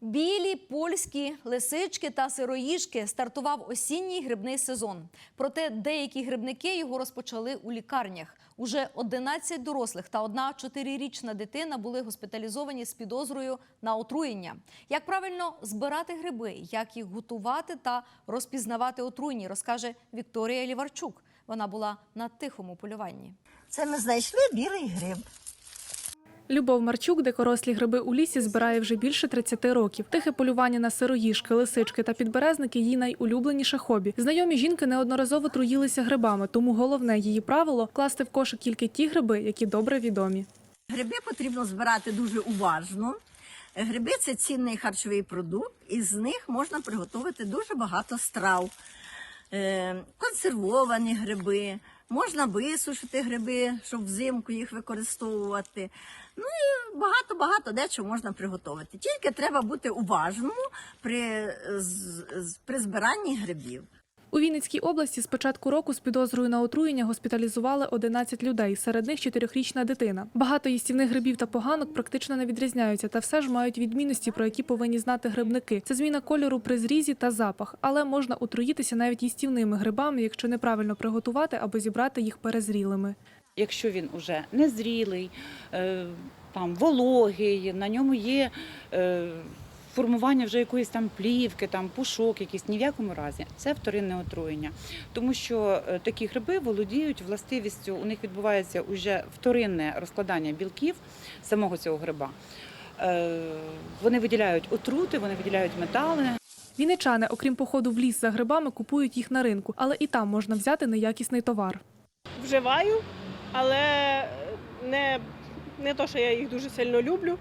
Білі, польські, лисички та сироїжки стартував осінній грибний сезон. Проте деякі грибники його розпочали у лікарнях. Уже 11 дорослих та одна чотирирічна дитина були госпіталізовані з підозрою на отруєння. Як правильно збирати гриби, як їх готувати та розпізнавати отруйні, розкаже Вікторія Ліварчук. Вона була на тихому полюванні. Це ми знайшли білий гриб. Любов Марчук, дикорослі гриби у лісі, збирає вже більше 30 років. Тихе полювання на сироїжки, лисички та підберезники її найулюбленіше хобі. Знайомі жінки неодноразово труїлися грибами, тому головне її правило класти в кошик тільки ті гриби, які добре відомі. Гриби потрібно збирати дуже уважно. Гриби це цінний харчовий продукт, і з них можна приготувати дуже багато страв. Е, консервовані гриби, можна висушити гриби, щоб взимку їх використовувати. Ну і багато-багато дечого можна приготувати. Тільки треба бути уважному при, при збиранні грибів. У Вінницькій області з початку року з підозрою на отруєння госпіталізували 11 людей, серед них чотирьохрічна дитина. Багато їстівних грибів та поганок практично не відрізняються, та все ж мають відмінності, про які повинні знати грибники. Це зміна кольору при зрізі та запах, але можна отруїтися навіть їстівними грибами, якщо неправильно приготувати або зібрати їх перезрілими. Якщо він уже незрілий, е, там вологий, на ньому є е, формування вже якоїсь там плівки, там пушок, якийсь ні в якому разі це вторинне отруєння, тому що е, такі гриби володіють властивістю, у них відбувається уже вторинне розкладання білків самого цього гриба. Е, Вони виділяють отрути, вони виділяють метали. Вінничани, окрім походу в ліс за грибами, купують їх на ринку, але і там можна взяти неякісний товар. вживаю, але не, не то, що я їх дуже сильно люблю.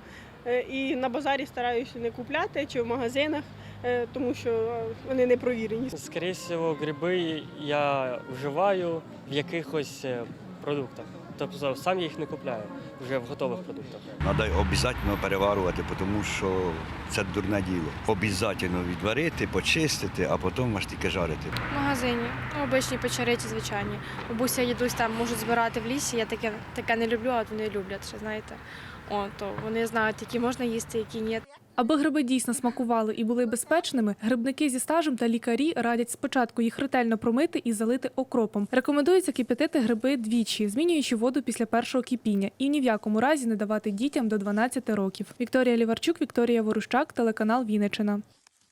Е, І на базарі стараюся не купляти чи в магазинах, е, тому що е, вони не провірені. Скоріше гриби я вживаю в якихось продуктах. Тобто сам я їх не купляю вже в готових продуктах. Треба обов'язково переварювати, тому що це дурне діло. Обов'язково відварити, почистити, а потім аж тільки жарити. В магазині. Ну, обичні печериці, звичайні. Бабуся і дідусь там можуть збирати в лісі. Я таке, таке не люблю, а вони люблять, ще знаєте. О, то вони знають, які можна їсти, які ні. Аби гриби дійсно смакували і були безпечними, грибники зі стажем та лікарі радять спочатку їх ретельно промити і залити окропом. Рекомендується кип'ятити гриби двічі, змінюючи воду після першого кипіння, і ні в якому разі не давати дітям до 12 років. Вікторія Ліварчук, Вікторія Ворущак, телеканал Вінниччина.